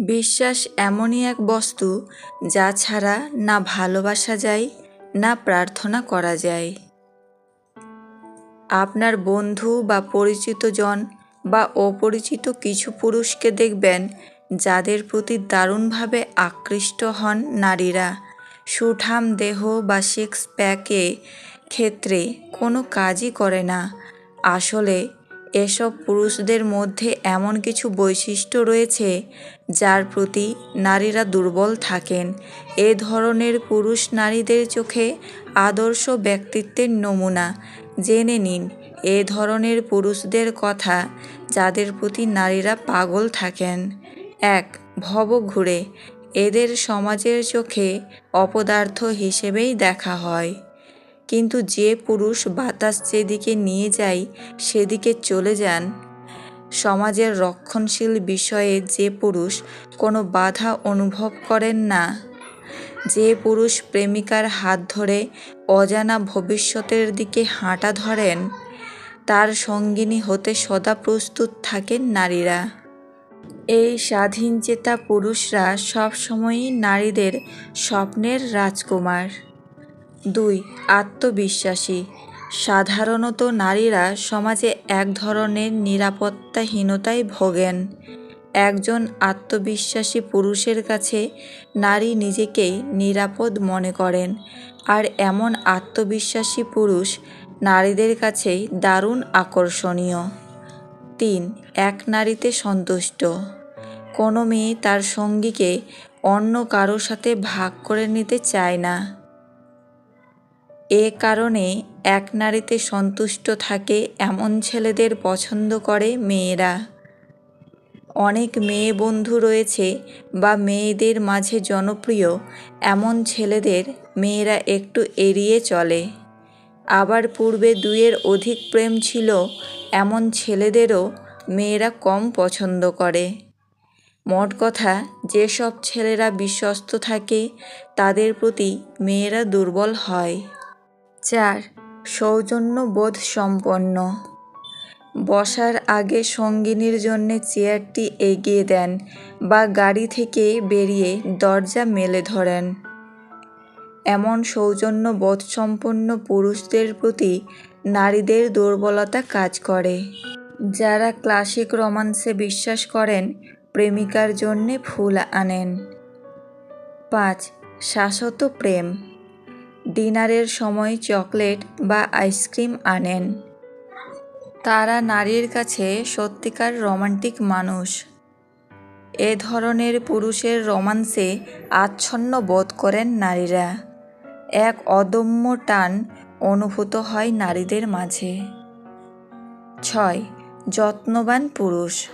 বিশ্বাস এমনই এক বস্তু যা ছাড়া না ভালোবাসা যায়, না প্রার্থনা করা যায়। আপনার বন্ধু বা পরিচিত জন বা অপরিচিত কিছু পুরুষকে দেখবেন যাদের প্রতি দারুণভাবে আকৃষ্ট হন নারীরা। সুঠাম দেহ বা সিক্স প্যাকে ক্ষেত্রে কোনো কাজই করে না। আসলে এসব পুরুষদের মধ্যে এমন কিছু বৈশিষ্ট্য রয়েছে যার প্রতি নারীরা দুর্বল থাকেন। এ ধরনের পুরুষ নারীদের চোখে আদর্শ ব্যক্তিত্বের নমুনা। জেনে নিন, এ ধরনের পুরুষদের কথা যাদের প্রতি নারীরা পাগল থাকেন। এক, ভব ঘুরে। এদের সমাজের চোখে অপদার্থ হিসেবেই দেখা হয়। কিন্তু যে পুরুষ বাতাস যেদিকে নিয়ে যায়, সেদিকে চলে যান। সমাজের রক্ষণশীল বিষয়ে যে পুরুষ কোনো বাধা অনুভব করেন না। যে পুরুষ প্রেমিকার হাত ধরে অজানা ভবিষ্যতের দিকে হাঁটা ধরেন, তার সঙ্গিনী হতে সদা প্রস্তুত থাকেন নারীরা। এই স্বাধীনচেতা পুরুষরা সবসময়ই নারীদের স্বপ্নের রাজকুমার। দুই, আত্মবিশ্বাসী। সাধারণত নারীরা সমাজে এক ধরনের নিরাপত্তাহীনতায় ভোগেন। একজন আত্মবিশ্বাসী পুরুষের কাছে নারী নিজেকেই নিরাপদ মনে করেন, আর এমন আত্মবিশ্বাসী পুরুষ নারীদের কাছেই দারুণ আকর্ষণীয়। তিন, এক নারীতে সন্তুষ্ট। কোনো মেয়ে তার সঙ্গীকে অন্য কারও সাথে ভাগ করে নিতে চায় না। এ কারণে এক নারীতে সন্তুষ্ট থাকে এমন ছেলেদের পছন্দ করে মেয়েরা। অনেক মেয়ে বন্ধু রয়েছে বা মেয়েদের মাঝে জনপ্রিয়, এমন ছেলেদের মেয়েরা একটু এড়িয়ে চলে। আবার পূর্বে দুইয়ের অধিক প্রেম ছিল, এমন ছেলেদেরও মেয়েরা কম পছন্দ করে। মোট কথা, যেসব ছেলেরা বিশ্বস্ত থাকে, তাদের প্রতি মেয়েরা দুর্বল হয়। চার, সৌজন্যবোধ সম্পন্ন। বসার আগে সঙ্গিনীর জন্যে চেয়ারটি এগিয়ে দেন বা গাড়ি থেকে বেরিয়ে দরজা মেলে ধরেন। এমন সৌজন্য বোধসম্পন্ন পুরুষদের প্রতি নারীদের দুর্বলতা কাজ করে। যারা ক্লাসিক রোমান্সে বিশ্বাস করেন, প্রেমিকার জন্যে ফুল আনেন। পাঁচ, শাশ্বত প্রেম। ডিনারের সময় চকলেট বা আইসক্রিম আনেন। তারা নারীর কাছে সত্যিকার রোমান্টিক মানুষ। এ ধরনের পুরুষের রোমান্সে আচ্ছন্ন বোধ করেন নারীরা। এক অদম্য টান অনুভূত হয় নারীদের মাঝে। ছয়, যত্নবান পুরুষ।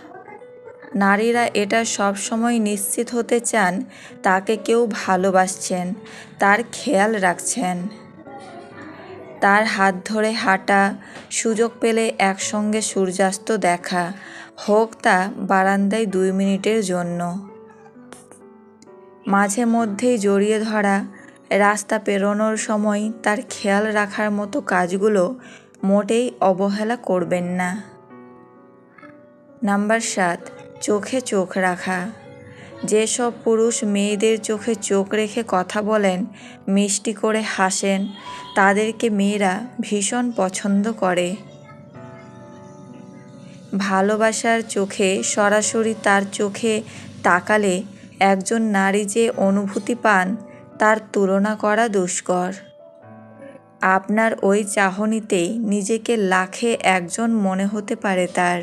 নারীরা এটা সবসময় নিশ্চিত হতে চান, তাকে কেউ ভালোবাসছেন, তার খেয়াল রাখছেন। তার হাত ধরে হাঁটা, সুযোগ পেলে একসঙ্গে সূর্যাস্ত দেখা, হোক তা বারান্দায় দুই মিনিটের জন্য। মাঝে মধ্যেই জড়িয়ে ধরা, রাস্তা পেরোনোর সময় তার খেয়াল রাখার মতো কাজগুলো মোটেই অবহেলা করবেন না। নাম্বার সাত চোখে চোখ রাখা। যেসব পুরুষ মেয়েদের চোখে চোখ রেখে কথা বলেন, মিষ্টি করে হাসেন, তাদেরকে মেয়েরা ভীষণ পছন্দ করে। ভালোবাসার চোখে সরাসরি তার চোখে তাকালে একজন নারী যে অনুভূতি পান, তার তুলনা করা দুষ্কর। আপনার ওই চাহনিতেই নিজেকে লাখে একজন মনে হতে পারে তার।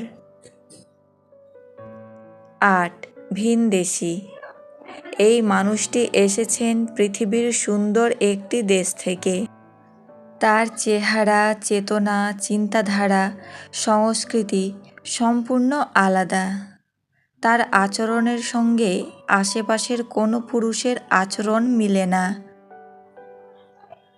আট ভিনদেশি। এই মানুষটি এসেছেন পৃথিবীর সুন্দর একটি দেশ থেকে। তার চেহারা, চেতনা, চিন্তাধারা, সংস্কৃতি সম্পূর্ণ আলাদা। তার আচরণের সঙ্গে আশেপাশের কোনো পুরুষের আচরণ মিলে না।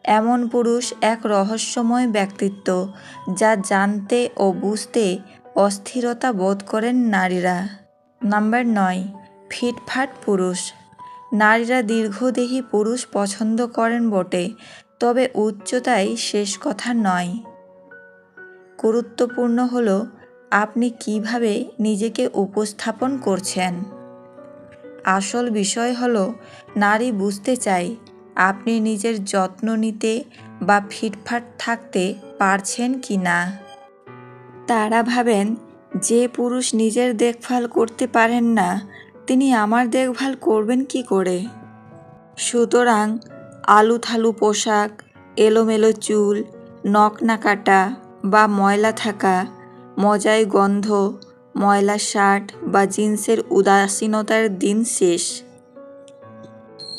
এমন পুরুষ এক রহস্যময় ব্যক্তিত্ব যা জানতে ও বুঝতে অস্থিরতা বোধ করেন নারীরা। নাম্বার নয়, ফিটফাট পুরুষ। নারীরা দীর্ঘদেহী পুরুষ পছন্দ করেন বটে, তবে উচ্চতাই শেষ কথা নয়। গুরুত্বপূর্ণ হল, আপনি কীভাবে নিজেকে উপস্থাপন করছেন। আসল বিষয় হল, নারী বুঝতে চায়, আপনি নিজের যত্ন নিতে বা ফিটফাট থাকতে পারছেন কি না তারা ভাবেন যে পুরুষ নিজের দেখভাল করতে পারেন না, তিনি আমার দেখভাল করবেন কি করে? সুতরাং আলুথালু পোশাক, এলোমেলো চুল নখ না কাটা বা ময়লা থাকা মজায় গন্ধ, ময়লা শার্ট বা জিন্সের উদাসীনতার দিন শেষ।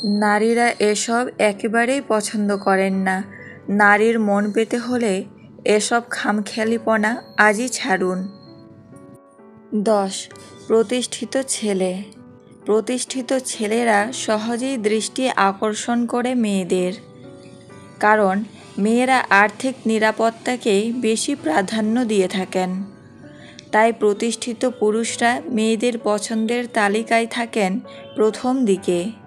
নারীরা এসব একেবারেই পছন্দ করেন না। নারীর মন পেতে হলে এসব খামখেয়ালিপনা আজই ছাড়ুন। দশ। প্রতিষ্ঠিত ছেলে। প্রতিষ্ঠিত ছেলেরা সহজেই দৃষ্টি আকর্ষণ করে মেয়েদের। কারণ, মেয়েরা আর্থিক নিরাপত্তাকেই বেশি প্রাধান্য দিয়ে থাকেন। তাই প্রতিষ্ঠিত পুরুষরা মেয়েদের পছন্দের তালিকায় থাকেন প্রথম দিকে।